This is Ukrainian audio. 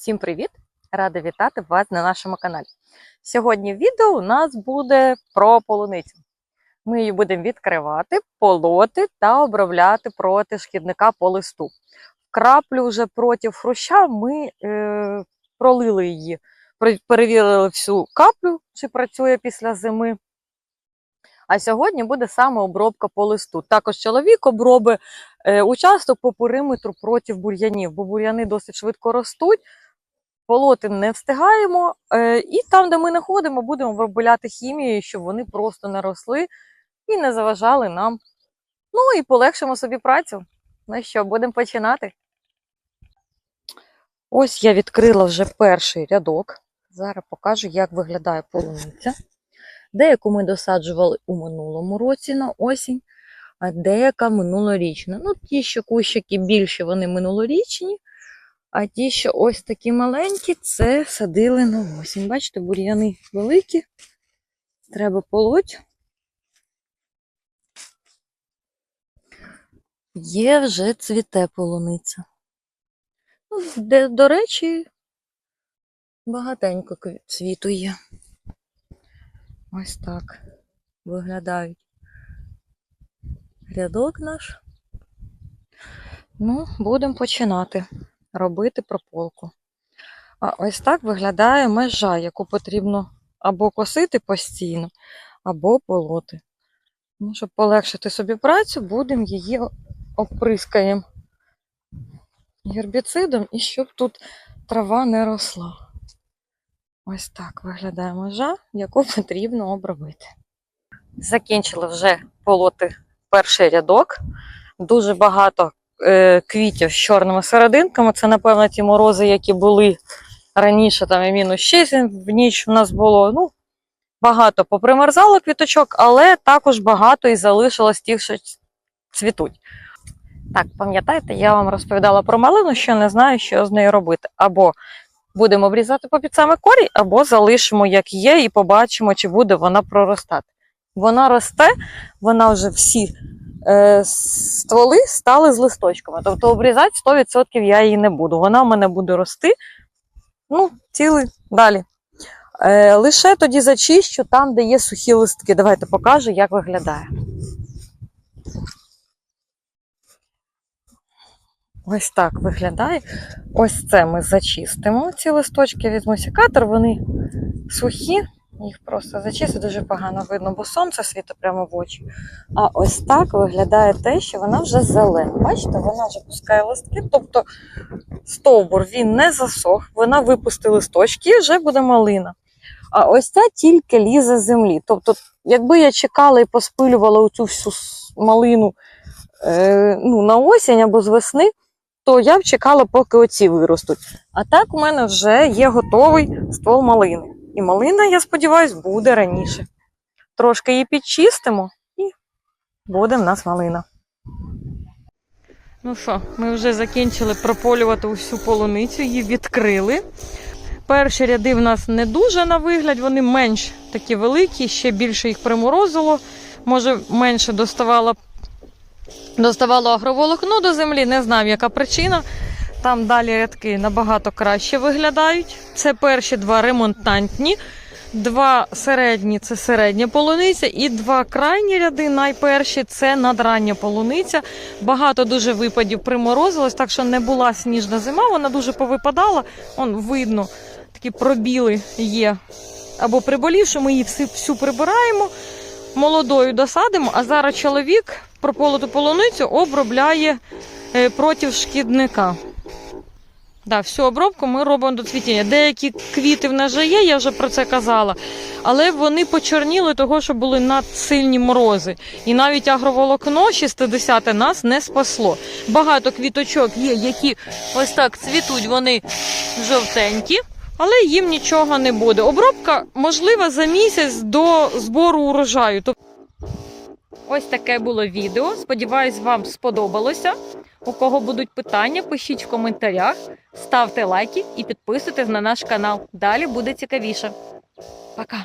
Всім привіт! Рада вітати вас на нашому каналі. Сьогодні відео у нас буде про полуницю. Ми її будемо відкривати, полоти та обробляти проти шкідника по листу. Краплю вже проти хруща ми е, пролили її, перевірили всю каплю, чи працює після зими. А сьогодні буде саме обробка по листу. Також чоловік оброби е, участок по периметру проти бур'янів, бо бур'яни досить швидко ростуть. Полоти не встигаємо, е, і там, де ми не ходимо, будемо обробляти хімією, щоб вони просто не росли і не заважали нам. Ну і полегшимо собі працю. Ну що, будемо починати. Ось я відкрила вже перший рядок. Зараз покажу, як виглядає полуниця. Деяку ми досаджували у минулому році на осінь, а деяка минулорічна. Ну, ті, що кущики більші, вони минулорічні. А ті, що ось такі маленькі, це садили на осінь. Бачите, бур'яни великі. Треба полоть. Є вже цвіте полуниця. Ну, де, до речі, багатенько цвіту є. Ось так виглядають рядок наш. Ну, будемо починати робити прополку. А ось так виглядає межа, яку потрібно або косити постійно, або полоти. Ну, щоб полегшити собі працю, будемо її оприскаємо гербіцидом і щоб тут трава не росла. Ось так виглядає межа, яку потрібно обробити. Закінчили вже полоти перший рядок. Дуже багато квітів з чорними серединками. Це, напевно, ті морози, які були раніше, там і мінус 6 в ніч у нас було. Ну, багато попримерзало квіточок, але також багато і залишилось тих, що цвітуть. Так, пам'ятаєте, я вам розповідала про малину, що не знаю, що з нею робити. Або будемо обрізати попід саме корінь, або залишимо, як є, і побачимо, чи буде вона проростати. Вона росте, вона вже всі е, стволи стали з листочками. Тобто обрізати 100% я її не буду. Вона в мене буде рости. Ну, цілий далі. Е, лише тоді зачищу там, де є сухі листки. Давайте покажу, як виглядає. Ось так виглядає. Ось це ми зачистимо. Ці листочки візьму секатор, вони сухі, їх просто зачистити дуже погано видно, бо сонце світить прямо в очі. А ось так виглядає те, що вона вже зелена. Бачите, вона вже пускає листки, тобто стовбур він не засох, вона випустила листочки і вже буде малина. А ось ця тільки лізе з землі. Тобто, якби я чекала і поспилювала оцю всю малину е, ну, на осінь або з весни, то я б чекала, поки оці виростуть. А так у мене вже є готовий ствол малини. І малина, я сподіваюся, буде раніше. Трошки її підчистимо і буде в нас малина. Ну що, ми вже закінчили прополювати усю полуницю, її відкрили. Перші ряди в нас не дуже на вигляд, вони менш такі великі, ще більше їх приморозило. Може, менше доставало, доставало агроволокно до землі, не знаю, яка причина. Там далі рядки набагато краще виглядають. Це перші два ремонтантні, два середні це середня полуниця, і два крайні ряди, найперші це надрання полуниця. Багато дуже випадів приморозилось, так що не була сніжна зима, вона дуже повипадала. Он видно, такі пробіли є. Або приболівши, ми її всю, всю прибираємо, молодою досадимо, а зараз чоловік прополоту полуницю обробляє е, проти шкідника. Да, всю обробку ми робимо до цвітіння. Деякі квіти в нас вже є, я вже про це казала, але вони почорніли того, що були надсильні морози. І навіть агроволокно 60 нас не спасло. Багато квіточок є, які ось так цвітуть, вони жовтенькі, але їм нічого не буде. Обробка можлива за місяць до збору урожаю. Ось таке було відео. Сподіваюсь, вам сподобалося. У кого будуть питання, пишіть в коментарях, ставте лайки і підписуйтесь на наш канал. Далі буде цікавіше. Пока!